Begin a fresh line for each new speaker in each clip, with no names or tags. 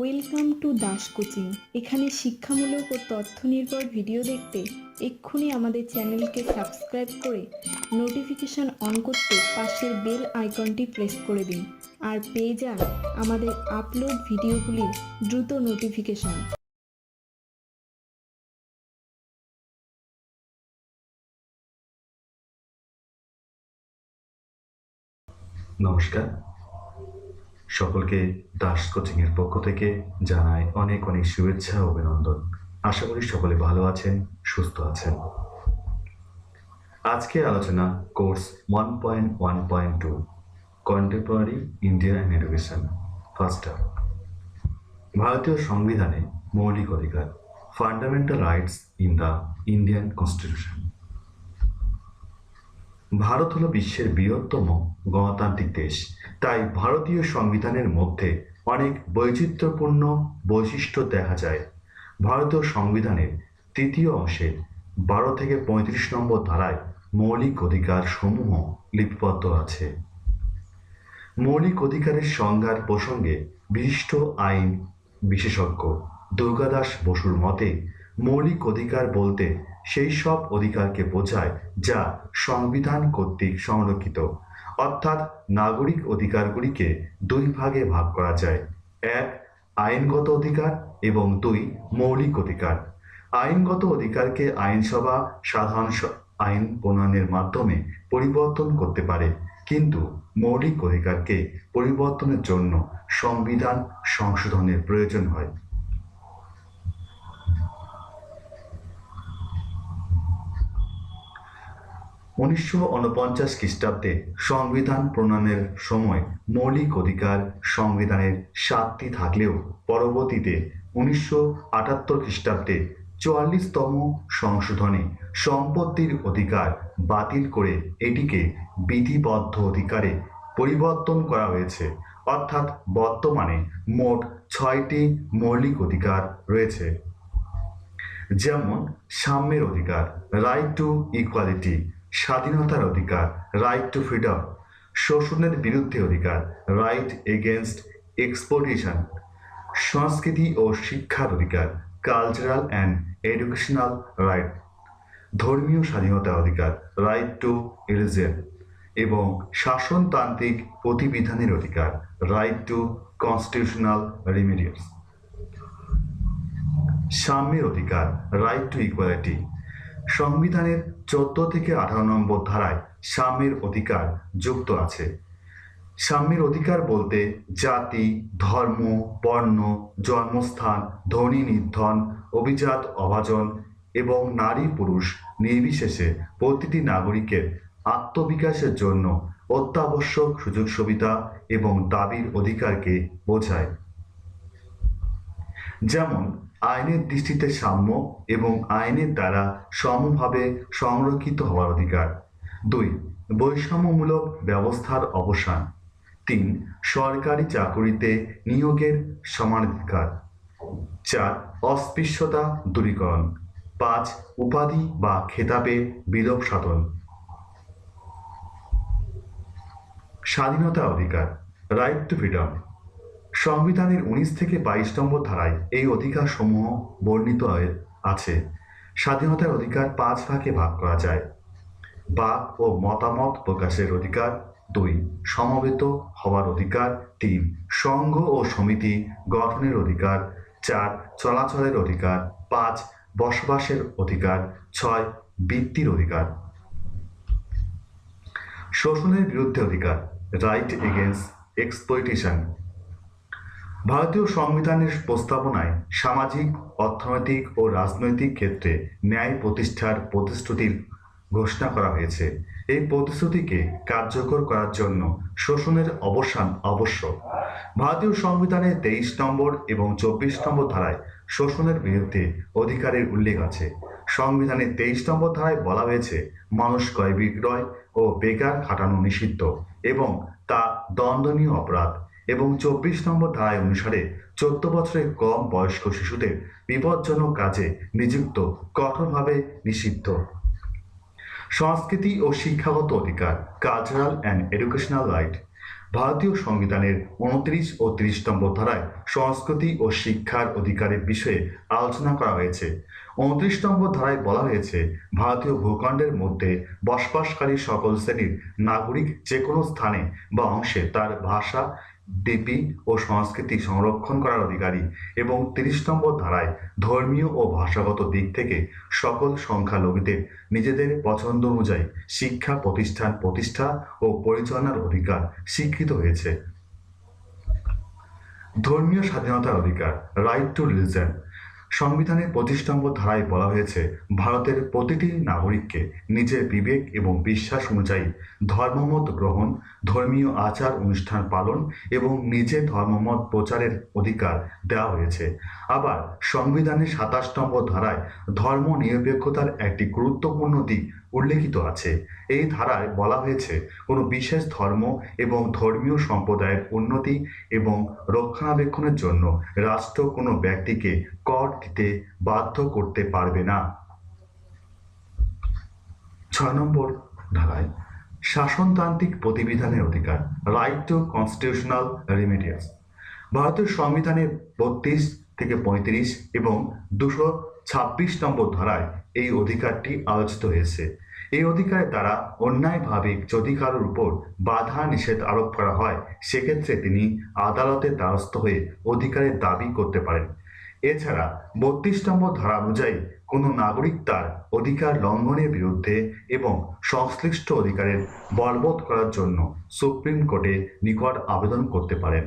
Welcome to Das coaching. এখানে শিক্ষামূলক ও তথ্য নির্ভর ভিডিও দেখতে এক্ষুনি আমাদের চ্যানেলকে সাবস্ক্রাইব করে নোটিফিকেশন অন করতে পাশের বেল আইকনটি প্রেস করে দিন আর পেয়ে যান আমাদের আপলোড ভিডিওগুলির দ্রুত নোটিফিকেশন।
নমস্কার। সকলকে দাস কোচিং এর পক্ষ থেকে জানাই অনেক অনেক শুভেচ্ছা অভিনন্দন। আশা করি সকলে ভালো আছেন, সুস্থ আছেন। আজকে আলোচনা course one point one point two contemporary India and education first ভারতীয় সংবিধানে মৌলিক অধিকার fundamental rights in the Indian constitution Bharat হলো বিশ্বের বৃহত্তম গণতান্ত্রিক দেশ। তাই ভারতীয় সংবিধানের মধ্যে অনেক বৈচিত্র্যপূর্ণ বৈশিষ্ট্য দেখা যায়। ভারতীয় সংবিধানের তৃতীয় অংশের বারো থেকে পঁয়ত্রিশ নম্বর ধারায় মৌলিক অধিকার সমূহ লিপিবদ্ধ আছে। মৌলিক অধিকারের সংজ্ঞার প্রসঙ্গে বিশিষ্ট আইন বিশেষজ্ঞ দুর্গাদাস বসুর মতে মৌলিক অধিকার বলতে সেই সব অধিকারকে বোঝায় যা সংবিধান কর্তৃক সংরক্ষিত। অর্থাৎ নাগরিক অধিকারগুলিকে দুই ভাগে ভাগ করা যায়। এক, আইনগত অধিকার এবং দুই, মৌলিক অধিকার। আইনগত অধিকারকে আইনসভা, সাধারণ আইন প্রণয়নের মাধ্যমে পরিবর্তন করতে পারে। কিন্তু মৌলিক অধিকারকে পরিবর্তনের জন্য সংবিধান সংশোধনের প্রয়োজন হয়। উনিশশো উনপঞ্চাশ খ্রিস্টাব্দে সংবিধান প্রণয়নের সময় মৌলিক অধিকার সংবিধানের সাতটি থাকলেও পরবর্তীতে উনিশশো আটাত্তর খ্রিস্টাব্দে চুয়াল্লিশতম সংশোধনে সম্পত্তির অধিকার বাতিল করে এটিকে বিধিবদ্ধ অধিকারে পরিবর্তন করা হয়েছে। অর্থাৎ বর্তমানে মোট ছয়টি মৌলিক অধিকার রয়েছে। যেমন সাম্যের অধিকার রাইট টু ইকুয়ালিটি স্বাধীনতার অধিকার রাইট টু ফ্রিডম শোষণের বিরুদ্ধে অধিকার রাইট এগেনস্ট এক্সপোর্টেশন সংস্কৃতি ও শিক্ষার অধিকার কালচারাল অ্যান্ড এডুকেশনাল রাইট ধর্মীয় স্বাধীনতার অধিকার রাইট টু রিলিজিয়ন এবং শাসনতান্ত্রিক প্রতিবিধানের অধিকার রাইট টু কনস্টিটিউশনাল রেমিডিয়াস সাম্যের অধিকার রাইট টু ইকুয়ালিটি সংবিধানের চোদ্দ থেকে আঠারো নম্বর ধারায় সাম্যের অধিকার যুক্ত আছে। সাম্যের অধিকার বলতে জাতি, ধর্ম, বর্ণ, জন্মস্থান ধনী নির্ধন, অভিজাত অভাজন এবং নারী পুরুষ নির্বিশেষে প্রতিটি নাগরিকের আত্মবিকাশের জন্য অত্যাবশ্যক সুযোগ সুবিধা এবং দাবির অধিকারকে বোঝায়। যেমন আইনের দৃষ্টিতে সাম্য এবং আইনের দ্বারা সমভাবে সংরক্ষিত হওয়ার অধিকার। দুই, বৈষম্যমূলক ব্যবস্থার অবসান। তিন, সরকারি চাকুরিতে নিয়োগের সমানাধিকার। চার, অস্পৃশ্যতা দূরীকরণ। পাঁচ, উপাধি বা খেতাবে বিলোপ সাধন। স্বাধীনতা অধিকার রাইট টু ফ্রিডম সংবিধানের উনিশ থেকে বাইশ নম্বর ধারায় এই অধিকার সমূহ বর্ণিত আছে। স্বাধীনতার অধিকার পাঁচ ভাগে ভাগ করা যায়। বাক ও মতামত প্রকাশের অধিকার দুই, সমবেত হওয়ার অধিকার তিন, সংঘ ও সমিতি গঠনের অধিকার চার, চলাচলের অধিকার পাঁচ, বসবাসের অধিকার ছয়, বৃত্তির অধিকার। শোষণের বিরুদ্ধে অধিকার, রাইট এগেনস্ট এক্সপ্লয়টেশন ভারতীয় সংবিধানের প্রস্তাবনায় সামাজিক, অর্থনৈতিক ও রাজনৈতিক ক্ষেত্রে ন্যায় প্রতিষ্ঠার প্রতিশ্রুতির ঘোষণা করা হয়েছে। এই প্রতিশ্রুতিকে কার্যকর করার জন্য শোষণের অবসান আবশ্যক। ভারতীয় সংবিধানের তেইশ নম্বর এবং চব্বিশ নম্বর ধারায় শোষণের বিরুদ্ধে অধিকারের উল্লেখ আছে। সংবিধানের তেইশ নম্বর ধারায় বলা হয়েছে, মানুষ ক্রয় বিক্রয় ও বেকার খাটানো নিষিদ্ধ এবং তা দণ্ডনীয় অপরাধ। এবং চব্বিশ নম্বর ধারায় অনুসারে চোদ্দ বছরের কম বয়স্ক শিশুদের বিপজ্জনক কাজে নিযুক্ত কঠোরভাবে নিষিদ্ধ। সংস্কৃতি ও শিক্ষাগত অধিকার কালচারাল অ্যান্ড এডুকেশনাল রাইট ভারতীয় সংবিধানের উনত্রিশ ও ত্রিশ নম্বর ধারায় সংস্কৃতি ও শিক্ষার অধিকারের বিষয়ে আলোচনা করা হয়েছে। উনত্রিশ নম্বর ধারায় বলা হয়েছে, ভারতীয় ভূখণ্ডের মধ্যে বসবাসকারী সকল শ্রেণির নাগরিক যে কোনো স্থানে বা অংশে তার ভাষা লিপি ও সংস্কৃতি সংরক্ষণ করার অধিকারী এবং তিরিশ নম্বর ধারায় ধর্মীয় ও ভাষাগত দিক থেকে সকল সংখ্যালঘুদের নিজেদের পছন্দ অনুযায়ী শিক্ষা প্রতিষ্ঠান, প্রতিষ্ঠা ও পরিচালনার অধিকার স্বীকৃত হয়েছে। ধর্মীয় স্বাধীনতার অধিকার রাইট টু রিলিজন সংবিধানের পঁচিশ নম্বর ধারায় বলা হয়েছে, ভারতের প্রতিটি নাগরিককে নিজের বিবেক এবং বিশ্বাস অনুযায়ী ধর্মমত গ্রহণ, ধর্মীয় আচার অনুষ্ঠান পালন এবং নিজের ধর্মমত প্রচারের অধিকার দেওয়া হয়েছে। আবার সংবিধানের সাতাশ নম্বর ধারায় ধর্ম নিরপেক্ষতার একটি গুরুত্বপূর্ণ দিক উল্লেখিত আছে। এই ধারায় বলা হয়েছে, কোনো বিশেষ ধর্ম এবং ধর্মীয় সম্প্রদায়ের উন্নতি এবং রক্ষণাবেক্ষণের জন্য রাষ্ট্র কোনো ব্যক্তিকে কর দিতে বাধ্য করতে পারবে না। ছয় নম্বর ধারায়, শাসনতান্ত্রিক প্রতিবিধানের অধিকার রাইট টু কনস্টিটিউশনাল রেমিডিয়াস ভারতের সংবিধানের বত্রিশ থেকে পঁয়ত্রিশ এবং দুশো ছাব্বিশ নম্বর ধারায় এই অধিকারটি আলোচিত হয়েছে। এই অধিকারের দ্বারা অন্যায়ভাবে যদি কারোর উপর বাধা নিষেধ আরোপ করা হয়, সেক্ষেত্রে তিনি আদালতের দ্বারস্থ হয়ে অধিকারের দাবি করতে পারেন। এছাড়া বত্রিশ নম্বর ধারা অনুযায়ী কোনো নাগরিক তার অধিকার লঙ্ঘনের বিরুদ্ধে এবং সংশ্লিষ্ট অধিকারের বলবৎ করার জন্য সুপ্রিম কোর্টে নিকট আবেদন করতে পারেন।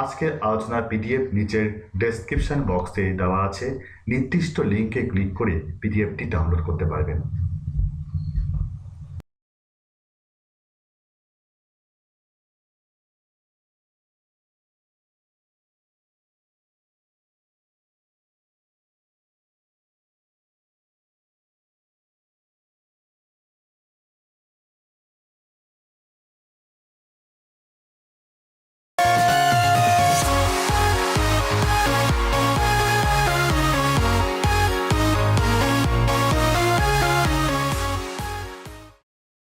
আজকের আলোচনার পিডিএফ নিচের ডেসক্রিপশন বক্সে দেওয়া আছে। নির্দিষ্ট লিঙ্কে ক্লিক করে পিডিএফটি ডাউনলোড করতে পারবেন।